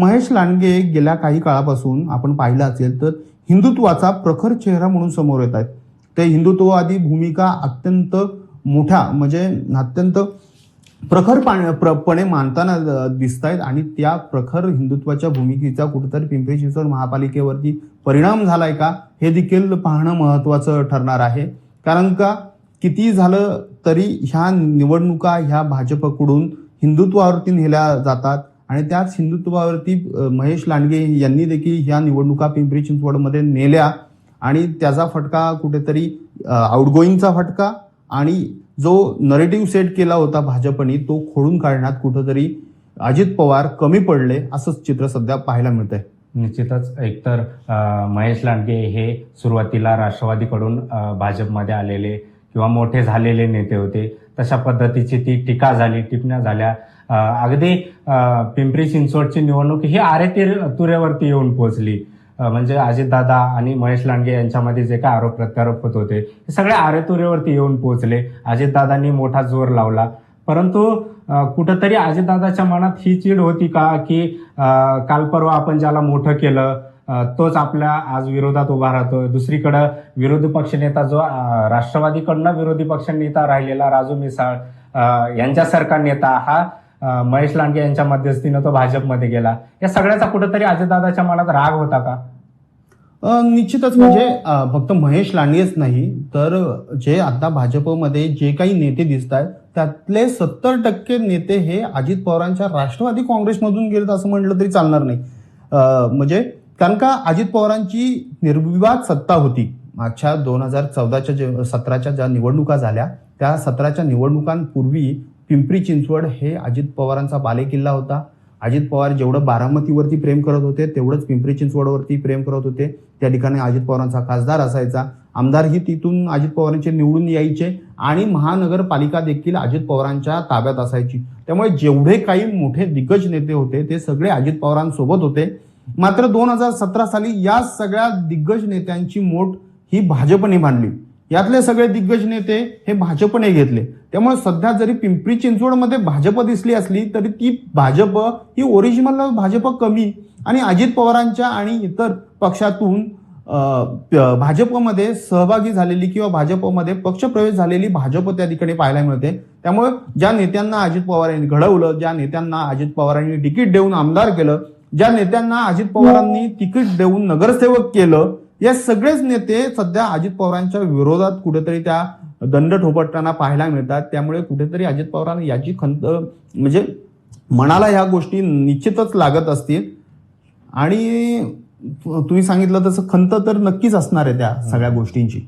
महेश लांडगे गेल्या काही काळापासून आपण पाहिलं असेल तर हिंदुत्वाचा प्रखर चेहरा म्हणून समोर येत आहेत. ते हिंदुत्ववादी भूमिका अत्यंत मोठ्या म्हणजे अत्यंत प्रखर पाण- प्र- पणे मांडताना दिसत आहेत आणि त्या प्रखर हिंदुत्वाच्या भूमिकेचा कुठेतरी पिंपरी चिंचवड महापालिकेवरती परिणाम झालाय का हे देखील पाहणं महत्वाचं ठरणार आहे. कारण का किती झालं तरी ह्या निवडणुका ह्या भाजपकडून हिंदुत्वावरती नेल्या जातात. आणि त्याच हिंदुत्वावरती महेश लांडगे यांनी देखील ह्या निवडणुका पिंपरी चिंचवडमध्ये नेल्या. आणि त्याचा फटका कुठेतरी आउटगोईंगचा फटका आणि जो नरेटिव्ह सेट केला होता भाजपने तो खोडून काढण्यात कुठंतरी अजित पवार कमी पडले असंच चित्र सध्या पाहायला मिळतंय. निश्चितच. एकतर महेश लांडगे हे सुरुवातीला राष्ट्रवादीकडून भाजपमध्ये आलेले किंवा मोठे झालेले नेते होते. तशा पद्धतीची ती टीका झाली टिपण्या झाल्या. अगदी पिंपरी चिंचवडची निवडणूक ही आरे तुरेवरती येऊन पोहोचली. म्हणजे अजितदादा आणि महेश लांडगे यांच्यामध्ये जे काय आरोप प्रत्यारोप होत होते हे सगळे आरेतुरेवरती येऊन पोहोचले. अजितदादांनी मोठा जोर लावला. परंतु कुठंतरी अजितदादाच्या मनात ही चीड होती का की काल परवा आपण ज्याला मोठं केलं तोच आपल्या आज विरोधात उभा राहतोय. दुसरीकडं विरोधी पक्षनेता जो राष्ट्रवादीकडनं विरोधी पक्षनेता राहिलेला राजू मिसाळ यांच्या यांच्यासारखा नेता हा महेश लांडगे यांच्या मध्यस्थीनं तो भाजपमध्ये गेला. या सगळ्याचा कुठंतरी अजितदादाच्या मनात राग होता का? निश्चितच. म्हणजे फक्त महेश लांडगेच नाही तर जे आता भाजपमध्ये जे काही नेते दिसत आहेत त्यातले सत्तर टक्के नेते हे अजित पवारांच्या राष्ट्रवादी काँग्रेसमधून गेलेत असं म्हटलं तरी चालणार नाही. म्हणजे कारण का अजित पवारांची निर्विवाद सत्ता होती. मागच्या दोन हजार चौदाच्या जे सतराच्या ज्या निवडणुका झाल्या त्या सतराच्या निवडणुकांपूर्वी पिंपरी चिंचवड हे अजित पवारांचा बालेकिल्ला होता. अजित पवार जेवढं बारामतीवरती प्रेम करत होते तेवढंच पिंपरी चिंचवडवरती प्रेम करत होते. त्या ठिकाणी अजित पवारांचा खासदार असायचा. आमदारही तिथून अजित पवारांचे निवडून यायचे आणि महानगरपालिका देखील अजित पवारांच्या ताब्यात असायची. त्यामुळे जेवढे काही मोठे दिग्गज नेते होते ते सगळे अजित पवारांसोबत होते. मात्र दोन हजार सतरा साली या सगळ्या दिग्गज नेत्यांची मोठ ही भाजपने बांधली यातले सगळे दिग्गज नेते हे भाजपने घेतले. त्यामुळे सध्या जरी पिंपरी चिंचवडमध्ये भाजप दिसली असली तरी ती भाजप ही ओरिजिनल भाजप कमी. आणि अजित पवारांच्या आणि इतर पक्षातून भाजपमध्ये सहभागी झालेली किंवा भाजपमध्ये पक्षप्रवेश झालेली भाजप त्या ठिकाणी पाहायला मिळते. त्यामुळे ज्या नेत्यांना अजित पवारांनी घडवलं ज्या नेत्यांना अजित पवारांनी तिकीट देऊन आमदार केलं ज्या नेत्यांना अजित पवारांनी तिकीट देऊन नगरसेवक केलं या सगळेच नेते सध्या अजित पवारांच्या विरोधात कुठेतरी त्या दंड ठोपटताना पाहायला मिळतात. त्यामुळे कुठेतरी अजित पवारांना याची खंत म्हणजे मनाला ह्या गोष्टी निश्चितच लागत असतील. आणि तुम्ही सांगितलं तसं खंत तर नक्कीच असणार आहे त्या सगळ्या गोष्टींची.